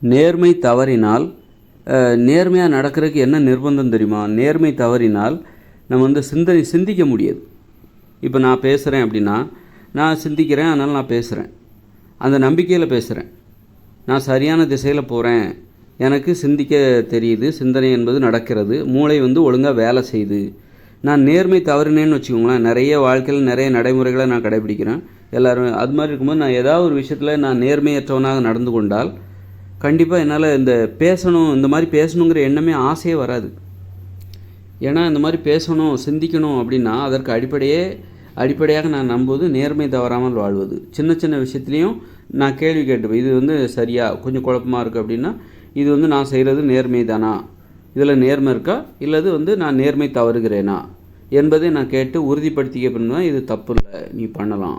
நேர்மை தவறினால் நேர்மையாக நடக்கிறதுக்கு என்ன நிர்பந்தம் தெரியுமா? நேர்மை தவறினால் நம்ம வந்து சிந்தனை சிந்திக்க முடியாது. இப்போ நான் பேசுகிறேன் அப்படின்னா நான் சிந்திக்கிறேன் அதனால் நான் பேசுகிறேன் அந்த நம்பிக்கையில் பேசுகிறேன் நான் சரியான திசையில் போகிறேன் எனக்கு சிந்திக்க தெரியுது. சிந்தனை என்பது நடக்கிறது. மூளை வந்து ஒழுங்காக வேலை செய்யுது. நான் நேர்மை தவறினேன்னு வச்சுக்கோங்களேன். நிறைய வாழ்க்கையில் நிறைய நடைமுறைகளை நான் கடைபிடிக்கிறேன். எல்லோரும் அது மாதிரி இருக்கும்போது நான் ஏதாவது ஒரு விஷயத்தில் நான் நேர்மையற்றவனாக நடந்து கொண்டால் கண்டிப்பாக என்னால் இந்த பேசணும் இந்த மாதிரி பேசணுங்கிற எண்ணமே ஆசையே வராது. ஏன்னா இந்த மாதிரி பேசணும் சிந்திக்கணும் அப்படின்னா அதற்கு அடிப்படையே அடிப்படையாக நான் நம்புவது நேர்மை தவறாமல் வாழ்வது. சின்ன சின்ன விஷயத்துலையும் நான் கேள்வி கேட்டுப்பேன். இது வந்து சரியா? கொஞ்சம் குழப்பமாக இருக்குது அப்படின்னா இது வந்து நான் செய்கிறது நேர்மை தானா? இதில் நேர்மை இருக்கா? இல்லது வந்து நான் நேர்மை தவறுகிறேனா? என்பதை நான் கேட்டு உறுதிப்படுத்திக்க பின் தான் இது தப்பு இல்லை நீ பண்ணலாம்.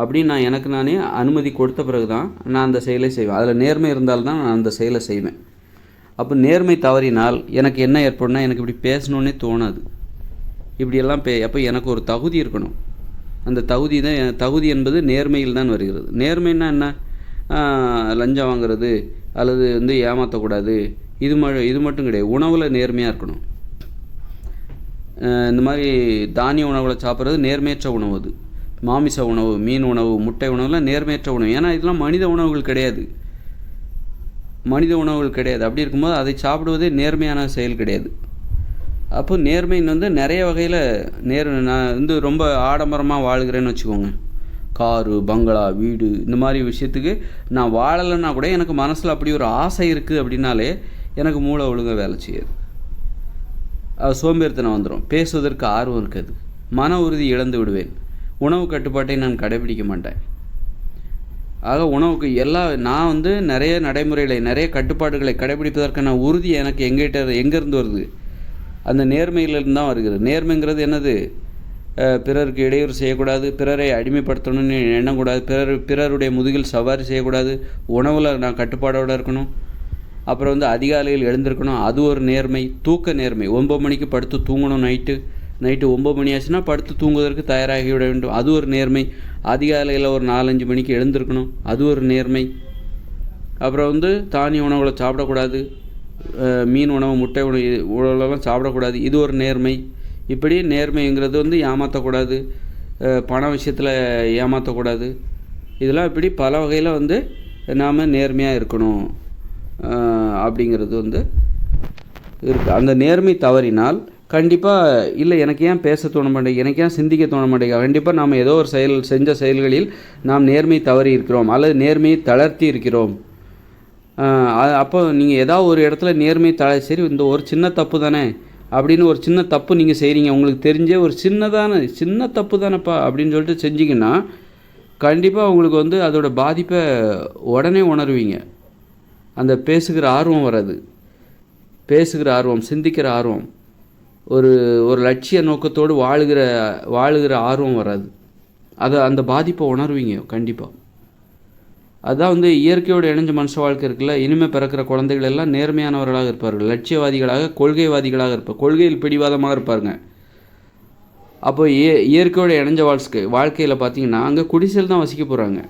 அப்படின்னு நான் எனக்கு நானே அனுமதி கொடுத்த பிறகு தான் நான் அந்த செயலை செய்வேன். அதில் நேர்மை இருந்தால்தான் நான் அந்த செயலை செய்வேன். அப்போ நேர்மை தவறினால் எனக்கு என்ன ஏற்படும்னா எனக்கு இப்படி பேசணுன்னே தோணாது. இப்படியெல்லாம் பே அப்போ எனக்கு ஒரு தகுதி இருக்கணும். அந்த தகுதி தான் தகுதி என்பது நேர்மையில் தான் வருகிறது. நேர்மைன்னா என்ன? லஞ்சம் வாங்குறது அல்லது வந்து ஏமாற்றக்கூடாது இது ம இது மட்டும் கிடையாது. உணவில் நேர்மையாக இருக்கணும். இந்த மாதிரி தானிய உணவுகளை சாப்பிட்றது நேர்மையற்ற உணவு அது. மாமிச உணவு மீன் உணவு முட்டை உணவுலாம் நேர்மையற்ற உணவு. ஏன்னா இதெல்லாம் மனித உணவுகள் கிடையாது. மனித உணவுகள் கிடையாது. அப்படி இருக்கும்போது அதை சாப்பிடுவதே நேர்மையான செயல் கிடையாது. அப்போ நேர்மைன்னு வந்து நிறைய வகையில் நேர் நான் வந்து ரொம்ப ஆடம்பரமாக வாழ்கிறேன்னு வச்சுக்கோங்க. காரு பங்களா வீடு இந்த மாதிரி விஷயத்துக்கு நான் வாழலைன்னா கூட எனக்கு மனசில் அப்படி ஒரு ஆசை இருக்குது அப்படின்னாலே எனக்கு மூளை ஒழுங்காக வேலை செய்யாது. அது சோம்பேறித்தனம் வந்துடும் பேசுவதற்கு ஆர்வம் இருக்காது. மன உறுதி இழந்து விடுவேன். உணவு கட்டுப்பாட்டை நான் கடைபிடிக்க மாட்டேன். ஆக உணவுக்கு எல்லா நான் வந்து நிறைய நடைமுறைகளை நிறைய கட்டுப்பாடுகளை கடைபிடிப்பதற்கான உறுதி எனக்கு எங்கிட்ட எங்கேருந்து வருது? அந்த நேர்மையிலிருந்து தான் வருகிறது. நேர்மைங்கிறது என்னது? பிறருக்கு இடையூறு செய்யக்கூடாது பிறரை அடிமைப்படுத்தணும்னு எண்ணக்கூடாது பிறர் பிறருடைய முதுகில் சவாரி செய்யக்கூடாது உணவில் நான் கட்டுப்பாடோடு இருக்கணும். அப்புறம் வந்து அதிகாலையில் எழுந்திருக்கணும் அது ஒரு நேர்மை தூக்க நேர்மை. ஒன்பது மணிக்கு படுத்து தூங்கணும் நைட்டு. நைட்டு ஒம்பது மணி ஆச்சுன்னா படுத்து தூங்குவதற்கு தயாராகி விட வேண்டும். அது ஒரு நேர்மை. அதிகாலையில் ஒரு நாலஞ்சு மணிக்கு எழுந்திருக்கணும். அது ஒரு நேர்மை. அப்புறம் வந்து தானிய உணவுகளை சாப்பிடக்கூடாது. மீன் உணவு முட்டை உணவு உணவுலாம் சாப்பிடக்கூடாது. இது ஒரு நேர்மை. இப்படி நேர்மைங்கிறது வந்து ஏமாற்றக்கூடாது பண விஷயத்தில் ஏமாற்றக்கூடாது இதெல்லாம் இப்படி பல வகையில் வந்து நாம் நேர்மையாக இருக்கணும். அப்படிங்கிறது வந்து இருக்குது அந்த நேர்மை தவறினால் கண்டிப்பாக இல்லை எனக்கு ஏன் பேச தோண மாட்டேங்குது? எனக்கு ஏன் சிந்திக்க தோண மாட்டேங்குது? கண்டிப்பாக நாம் ஏதோ ஒரு செயல் செஞ்ச செயல்களில் நாம் நேர்மை தவறி இருக்கிறோம் அல்லது நேர்மையை தளர்த்தி இருக்கிறோம். அப்போ நீங்கள் ஏதாவது ஒரு இடத்துல நேர்மை தள சரி இந்த ஒரு சின்ன தப்பு தானே அப்படின்னு ஒரு சின்ன தப்பு நீங்கள் செய்கிறீங்க உங்களுக்கு தெரிஞ்சே ஒரு சின்னதான சின்ன தப்பு தானேப்பா அப்படின்னு சொல்லிட்டு செஞ்சீங்கன்னா கண்டிப்பாக உங்களுக்கு வந்து அதோட பாதிப்பை உடனே உணர்வீங்க. அந்த பேசுகிற ஆர்வம் வராது. பேசுகிற ஆர்வம் சிந்திக்கிற ஆர்வம். ஒரு ஒரு லட்சிய நோக்கத்தோடு வாழுகிற வாழுகிற ஆர்வம் வராது. அதை அந்த பாதிப்பை உணர்வீங்க கண்டிப்பாக அதான் வந்து இயற்கையோடு இணைஞ்ச மனுஷ வாழ்க்கை இருக்குல்ல இனிமேல் பிறக்கிற குழந்தைகள் எல்லாம் நேர்மையானவர்களாக இருப்பார்கள் லட்சியவாதிகளாக கொள்கைவாதிகளாக இருப்பார் கொள்கையில் பிடிவாதமாக இருப்பாருங்க. அப்போ இய இயற்கையோட இணைஞ்ச வாழ்க்கை வாழ்க்கையில் பார்த்தீங்கன்னா அங்கே குடிசையில் தான் வசிக்க போகிறாங்க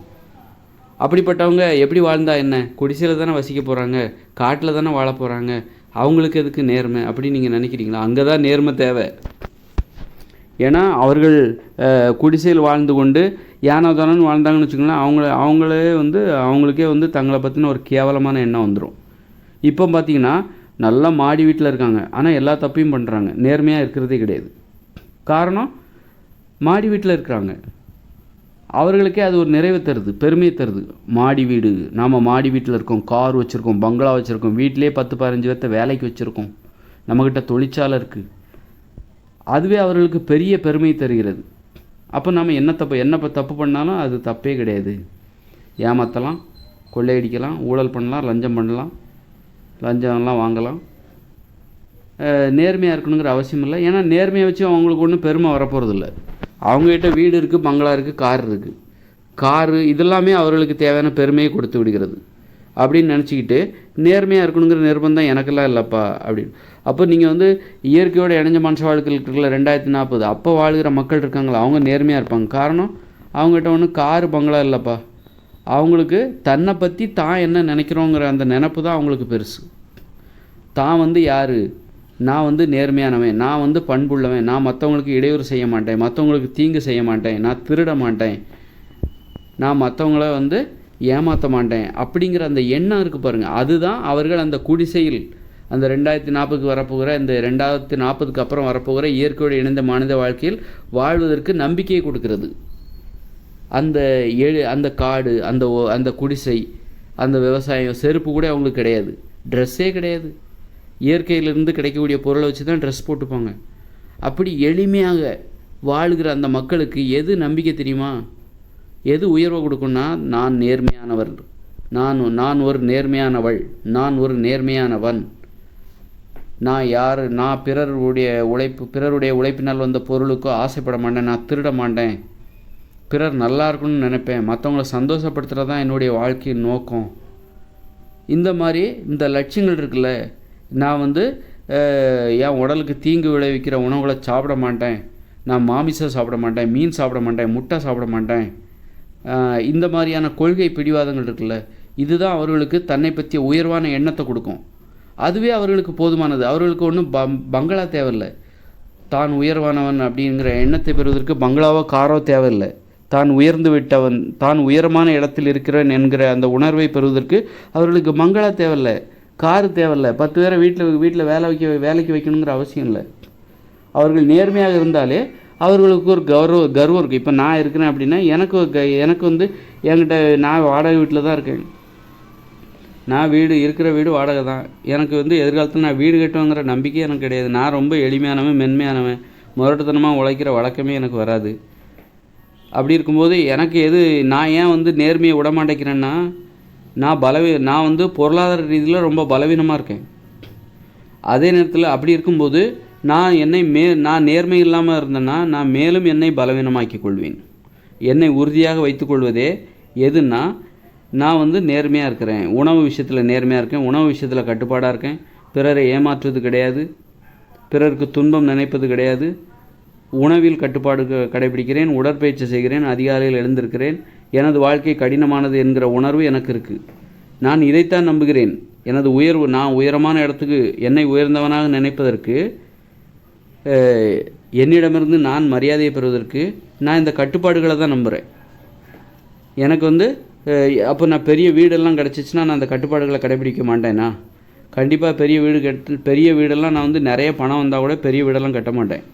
அப்படிப்பட்டவங்க எப்படி வாழ்ந்தா என்ன? குடிசையில் தானே வசிக்க போகிறாங்க காட்டில் தானே வாழ போகிறாங்க அவங்களுக்கு எதுக்கு நேர்மை அப்படின்னு நீங்கள் நினைக்கிறீங்களா? அங்கே தான் நேர்மை தேவை. ஏன்னா அவர்கள் குடிசையில் வாழ்ந்து கொண்டு யானோ தானோன்னு வாழ்ந்தாங்கன்னு வச்சுக்கோங்களேன் அவங்கள அவங்களே வந்து அவங்களுக்கே வந்து தங்களை பற்றின ஒரு கேவலமான எண்ணம் வந்துடும் இப்போ பார்த்தீங்கன்னா நல்லா மாடி வீட்டில் இருக்காங்க. ஆனால் எல்லா தப்பையும் பண்ணுறாங்க நேர்மையாக இருக்கிறதே கிடையாது. காரணம் மாடி வீட்டில் இருக்கிறாங்க. அவர்களுக்கே அது ஒரு நிறைவை தருது பெருமையை தருது. மாடி வீடு நாம் மாடி வீட்டில் இருக்கோம் கார் வச்சுருக்கோம் பங்களா வச்சுருக்கோம் வீட்டிலே பத்து பதினஞ்சு பேர்த்த வேலைக்கு வச்சுருக்கோம். நம்மக்கிட்ட தொழிற்சாலை இருக்குது அதுவே அவர்களுக்கு பெரிய பெருமை தருகிறது. அப்போ நம்ம என்ன தப்பு என்ன தப்பு பண்ணாலும் அது தப்பே கிடையாது. ஏமாற்றலாம் கொள்ளையடிக்கலாம் ஊழல் பண்ணலாம் லஞ்சம் பண்ணலாம் லஞ்சம்லாம் வாங்கலாம். நேர்மையாக இருக்கணுங்கிற அவசியம் இல்லை. ஏன்னா நேர்மையை வச்சு அவங்களுக்கு ஒன்றும் பெருமை வரப்போகிறதில்ல அவங்ககிட்ட வீடு இருக்குது பங்களா இருக்குது கார் இருக்குது காரு இதெல்லாமே அவர்களுக்கு தேவையான பெருமையை கொடுத்து விடுகிறது. அப்படின்னு நினச்சிக்கிட்டு நேர்மையாக இருக்கணுங்கிற நிர்பந்தம் எனக்கெல்லாம் இல்லைப்பா அப்படின்னு. அப்போ நீங்கள் வந்து இயற்கையோடு இணைஞ்ச மனுஷ வாழ்க்கையில் இருக்குல்ல ரெண்டாயிரத்தி நாற்பது அப்போ வாழ்கிற மக்கள் இருக்காங்களா அவங்க நேர்மையாக இருப்பாங்க. காரணம் அவங்ககிட்ட ஒன்றும் காரு பங்களா இல்லைப்பா. அவங்களுக்கு தன்னை பற்றி தான் என்ன நினைக்கிறோங்கிற அந்த நினப்பு தான் அவங்களுக்கு பெருசு. தான் வந்து யார்? நான் வந்து நேர்மையானவன் நான் வந்து பண்புள்ளவன் நான் மற்றவங்களுக்கு இடையூறு செய்ய மாட்டேன் மற்றவங்களுக்கு தீங்கு செய்ய மாட்டேன் நான் திருட மாட்டேன் நான் மற்றவங்கள வந்து ஏமாற்ற மாட்டேன் அப்படிங்கிற அந்த எண்ணம் இருக்குது பாருங்கள் அதுதான் அவர்கள் அந்த குடிசையில் அந்த ரெண்டாயிரத்தி நாற்பதுக்கு வரப்போகிற இந்த ரெண்டாயிரத்தி நாற்பதுக்கு அப்புறம் வரப்போகிற இயற்கையோடு இணைந்த மனித வாழ்க்கையில் வாழ்வதற்கு நம்பிக்கையை கொடுக்கிறது. அந்த எழு அந்த காடு அந்த அந்த குடிசை அந்த விவசாயம் செருப்பு கூட அவங்களுக்கு கிடையாது. ட்ரெஸ்ஸே கிடையாது. இயற்கையிலிருந்து கிடைக்கக்கூடிய பொருளை வச்சு தான் ட்ரெஸ் போட்டுப்பாங்க. அப்படி எளிமையாக வாழ்கிற அந்த மக்களுக்கு எது நம்பிக்கை தெரியுமா? எது உயர்வை கொடுக்கும்னா நான் நேர்மையானவர். நான் நான் ஒரு நேர்மையானவள். நான் ஒரு நேர்மையானவன். நான் யார் நான் பிறருடைய உழைப்பு பிறருடைய உழைப்பினால் வந்த பொருளுக்கோ ஆசைப்பட மாட்டேன் நான் திருட மாட்டேன். பிறர் நல்லா இருக்கணும்னு நினைப்பேன். மற்றவங்கள சந்தோஷப்படுத்துகிறது தான் என்னுடைய வாழ்க்கையின் நோக்கம். இந்த மாதிரி இந்த லட்சியங்கள் இருக்குல்ல நான் வந்து என் உடலுக்கு தீங்கு விளைவிக்கிற உணவுகளை சாப்பிட மாட்டேன். நான் மாமிசம் சாப்பிட மாட்டேன் மீன் சாப்பிட மாட்டேன் முட்டை சாப்பிட மாட்டேன். இந்த மாதிரியான கொள்கை பிடிவாதங்கள் இருக்குல்ல இதுதான் அவர்களுக்கு தன்னை பற்றிய உயர்வான எண்ணத்தை கொடுக்கும். அதுவே அவர்களுக்கு போதுமானது. அவர்களுக்கு ஒன்றும் பம் பங்களா தேவையில்லை. தான் உயர்வானவன் அப்படிங்கிற எண்ணத்தை பெறுவதற்கு பங்களாவோ காரோ தேவையில்லை. தான் உயர்ந்து விட்டவன் தான் உயரமான இடத்தில் இருக்கிறேன் என்கிற அந்த உணர்வை பெறுவதற்கு அவர்களுக்கு பங்களா தேவையில்லை. காரு தேவையில்லை. பத்து பேரை வீட்டில் வீட்டில் வேலை வைக்க வேலைக்கு வைக்கணுங்கிற அவசியம் இல்லை. அவர்கள் நேர்மையாக இருந்தாலே அவர்களுக்கு ஒரு கௌரவ கர்வம் இருக்குது இப்போ நான் இருக்கிறேன் அப்படின்னா எனக்கு க- எனக்கு வந்து என்கிட்ட நான் வாடகை வீட்டில் தான் இருக்கேன். நான் வீடு இருக்கிற வீடு வாடகை தான். எனக்கு வந்து எதிர்காலத்தில் நான் வீடு கட்டுவேங்கிற நம்பிக்கை எனக்கு கிடையாது. நான் ரொம்ப எளிமையானவன் மென்மையானவன். முரட்டுத்தனமாக உழைக்கிற வழக்கமே எனக்கு வராது. அப்படி இருக்கும்போது எனக்கு எது நான் ஏன் வந்து நேர்மையை விட மாட்டேங்கிறேன்னா நான் பலவீ நான் வந்து பொருளாதார ரீதியில் ரொம்ப பலவீனமாக இருக்கேன். அதே நேரத்தில் அப்படி இருக்கும்போது நான் என்னை மே நான் நேர்மை இல்லாமல் இருந்தேன்னா நான் மேலும் என்னை பலவீனமாக்கிக் கொள்வேன். என்னை உறுதியாக வைத்துக்கொள்வதே எதுன்னா நான் வந்து நேர்மையாக இருக்கிறேன். உணவு விஷயத்தில் நேர்மையாக இருக்கேன். உணவு விஷயத்தில் கட்டுப்பாடாக இருக்கேன். பிறரை ஏமாற்றுவது கிடையாது. பிறருக்கு துன்பம் நினைப்பது கிடையாது. உணவில் கட்டுப்பாடு க- கடைபிடிக்கிறேன். உடற்பயிற்சி செய்கிறேன். அதிகாலையில் எழுந்திருக்கிறேன். எனது வாழ்க்கை கடினமானது என்கிற உணர்வு எனக்கு இருக்குது நான் இதைத்தான் நம்புகிறேன். எனது உயர்வு நான் உயரமான இடத்துக்கு என்னை உயர்ந்தவனாக நினைப்பதற்கு என்னிடமிருந்து நான் மரியாதையை பெறுவதற்கு நான் இந்த கட்டுப்பாடுகளை தான் நம்புகிறேன் எனக்கு வந்து அப்போ நான் பெரிய வீடெல்லாம் கிடச்சிச்சின்னா நான் அந்த கட்டுப்பாடுகளை கடைபிடிக்க மாட்டேனா? கண்டிப்பாக பெரிய வீடு கட்டு பெரிய வீடெல்லாம் நான் வந்து நிறைய பணம் வந்தால் கூட பெரிய வீடெல்லாம் கட்ட மாட்டேன்.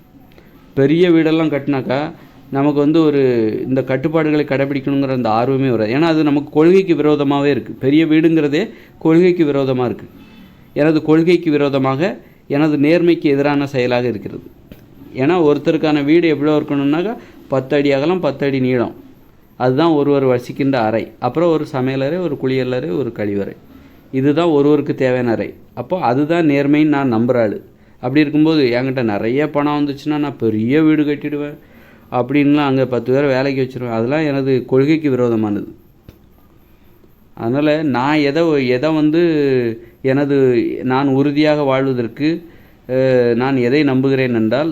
பெரிய வீடெல்லாம் கட்டினாக்கா நமக்கு வந்து ஒரு இந்த கட்டுப்பாடுகளை கடைபிடிக்கணுங்கிற அந்த ஆர்வமே வராது. ஏன்னா அது நமக்கு கொள்கைக்கு விரோதமாகவே இருக்குது பெரிய வீடுங்கிறதே கொள்கைக்கு விரோதமாக இருக்குது எனது கொள்கைக்கு விரோதமாக எனது நேர்மைக்கு எதிரான செயலாக இருக்கிறது. ஏன்னா ஒருத்தருக்கான வீடு எவ்வளோ இருக்கணும்னாக்கா பத்து அடி அகலம் பத்து அடி நீளம். அதுதான் ஒருவர் வசிக்கின்ற அறை. அப்புறம் ஒரு சமையலறை ஒரு குளியலறை ஒரு கழிவறை இதுதான் ஒருவருக்கு தேவையான அறை. அப்போது அதுதான் நேர்மைன்னு நான் நம்புகிற ஆள். அப்படி இருக்கும்போது என்கிட்ட நிறைய பணம் வந்துச்சுன்னா நான் பெரிய வீடு கட்டிடுவேன். அப்படின்லாம் அங்கே பத்து பேரை வேலைக்கு வச்சிருவேன் அதெல்லாம் எனது கொள்கைக்கு விரோதமானது. அதனால் நான் எதை எதை வந்து எனது நான் உறுதியாக வாழ்வதற்கு நான் எதை நம்புகிறேன் என்றால்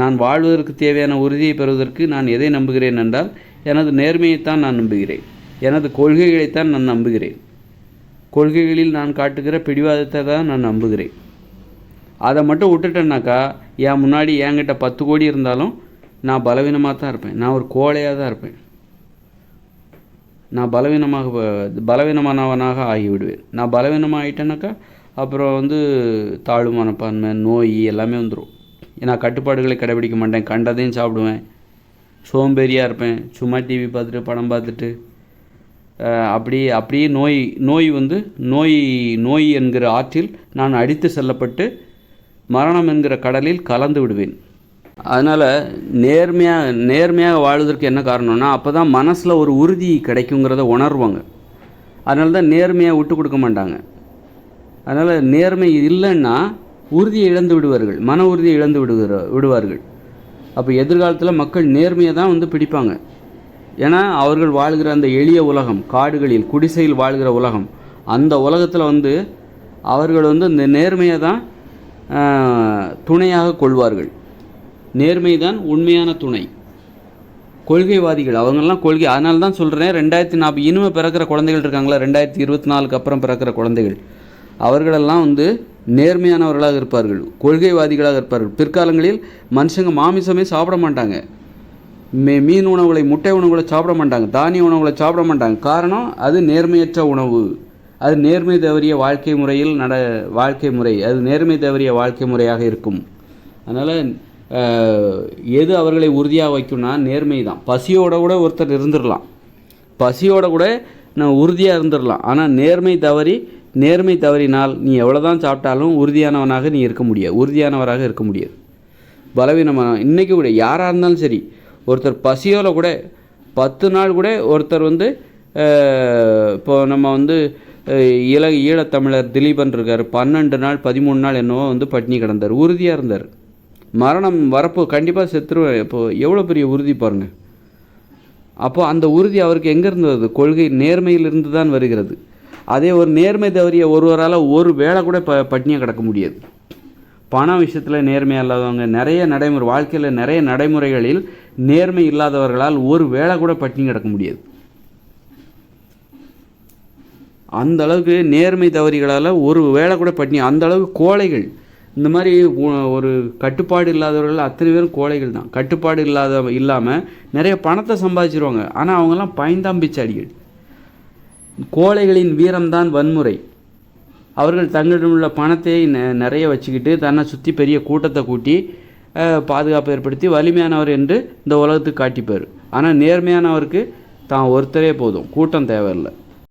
நான் வாழ்வதற்கு தேவையான உறுதியை பெறுவதற்கு நான் எதை நம்புகிறேன் என்றால் எனது நேர்மையைத்தான் நான் நம்புகிறேன். எனது கொள்கைகளைத்தான் நான் நம்புகிறேன். கொள்கைகளில் நான் காட்டுகிற பிடிவாதத்தை தான் நான் நம்புகிறேன். அதை மட்டும் விட்டுட்டேன்னாக்கா என் முன்னாடி என்கிட்ட பத்து கோடி இருந்தாலும் நான் பலவீனமாக தான் இருப்பேன். நான் ஒரு கோழையாக தான் இருப்பேன். நான் பலவீனமாக ப- பலவீனமானவனாக ஆகிவிடுவேன். நான் பலவீனமாக ஆகிட்டேனாக்கா அப்புறம் வந்து தாழ்வு மனப்பான்மை நோய் எல்லாமே வந்துடும் நான் கட்டுப்பாடுகளை கடைபிடிக்க மாட்டேன். கண்டதையும் சாப்பிடுவேன். சோம்பேறியாக இருப்பேன். சும்மா டிவி பார்த்துட்டு படம் பார்த்துட்டு. அப்படியே அப்படி அப்படியே நோய் நோய் வந்து நோய் நோய் என்கிற ஆற்றில் நான் அடித்து செல்லப்பட்டு மரணம் என்கிற கடலில் கலந்து விடுவேன். அதனால் நேர்மையாக நேர்மையாக வாழ்வதற்கு என்ன காரணம்னா அப்போ தான் மனசில் ஒரு உறுதி கிடைக்குங்கிறத உணர்வாங்க. அதனால தான் நேர்மையாக விட்டு கொடுக்க மாட்டாங்க. அதனால் நேர்மை இல்லைன்னா உறுதியை இழந்து விடுவார்கள். மன உறுதியை இழந்து விடுகிற விடுவார்கள். அப்போ எதிர்காலத்தில் மக்கள் நேர்மையை தான் வந்து பிடிப்பாங்க. ஏன்னா அவர்கள் வாழ்கிற அந்த எளிய உலகம் காடுகளில் குடிசையில் வாழ்கிற உலகம் அந்த உலகத்தில் வந்து அவர்கள் வந்து இந்த நேர்மையை தான் துணையாக கொள்வார்கள். நேர்மை தான் உண்மையான துணை. கொள்கைவாதிகள் அவங்கெல்லாம் கொள்கை அதனால தான் சொல்கிறேன் ரெண்டாயிரத்தி நாற்பது இனிமே பிறக்கிற குழந்தைகள் இருக்காங்களா? ரெண்டாயிரத்தி இருபத்தி நாலுக்கு அப்புறம் பிறக்கிற குழந்தைகள். அவர்களெல்லாம் வந்து நேர்மையானவர்களாக இருப்பார்கள் கொள்கைவாதிகளாக இருப்பார்கள். பிற்காலங்களில் மனுஷங்க மாமிசமே சாப்பிட மாட்டாங்க. மே மீன் உணவுகளை முட்டை உணவுகளை சாப்பிட மாட்டாங்க தானிய உணவுகளை சாப்பிட மாட்டாங்க. காரணம் அது நேர்மையற்ற உணவு. அது நேர்மை தவறிய வாழ்க்கை முறையில் நட வாழ்க்கை முறை. அது நேர்மை தவறிய வாழ்க்கை முறையாக இருக்கும். அதனால் எது அவர்களை உறுதியாக வைக்கும்னா நேர்மை தான் பசியோட கூட ஒருத்தர் இருந்துடலாம் பசியோட கூட நான் உறுதியாக இருந்துடலாம் ஆனால் நேர்மை தவறி நேர்மை தவறினால் நீ எவ்வளோ தான் சாப்பிட்டாலும் உறுதியானவனாக நீ இருக்க முடியாது. உறுதியானவராக இருக்க முடியாது. பலவீனமான இன்றைக்கி கூட யாராக இருந்தாலும் சரி ஒருத்தர் பசியோல கூட பத்து நாள் கூட ஒருத்தர் வந்து இப்போ நம்ம வந்து அஹ், இள ஈழத்தமிழர் திலீபன் இருக்கார். பன்னெண்டு நாள் பதிமூணு நாள் என்னவோ வந்து பட்டினி கிடந்தார். உறுதியாக இருந்தார். மரணம் வரப்போ கண்டிப்பாக செத்துருவேன் இப்போது எவ்வளோ பெரிய உறுதி பாருங்கள் அப்போ அந்த உறுதி அவருக்கு எங்கேருந்து வருது? கொள்கை நேர்மையிலிருந்து தான் வருகிறது. அதே ஒரு நேர்மை தவறிய ஒருவரால் ஒரு வேலை கூட ப பட்னியாக கிடக்க முடியாது. பண விஷயத்தில் நேர்மையாக இல்லாதவங்க நிறைய நடைமுறை வாழ்க்கையில் நிறைய நடைமுறைகளில் நேர்மை இல்லாதவர்களால் ஒரு வேலை கூட பட்டினி கிடக்க முடியாது. அந்த அளவுக்கு நேர்மை தவறிகளால் ஒரு வேலை கூட பட்டினி அந்த அளவுக்கு கோழைகள் இந்த மாதிரி ஒரு கட்டுப்பாடு இல்லாதவர்கள் அத்தனை பேரும் கோழைகள் தான். கட்டுப்பாடு இல்லாத இல்லாமல் நிறைய பணத்தை சம்பாதிச்சிருவாங்க. ஆனால் அவங்கெல்லாம் பயந்தாம்பிச்சாடிகள் கோழைகளின் வீரம்தான் வன்முறை. அவர்கள் தங்களிடம் உள்ள பணத்தை நெ- நிறைய வச்சுக்கிட்டு தன்னை சுற்றி பெரிய கூட்டத்தை கூட்டி பாதுகாப்பு ஏற்படுத்தி வலிமையானவர் என்று இந்த உலகத்துக்கு காட்டிப்பார். ஆனால் நேர்மையானவருக்கு தான் ஒருத்தரே போதும். கூட்டம் தேவையில்லை.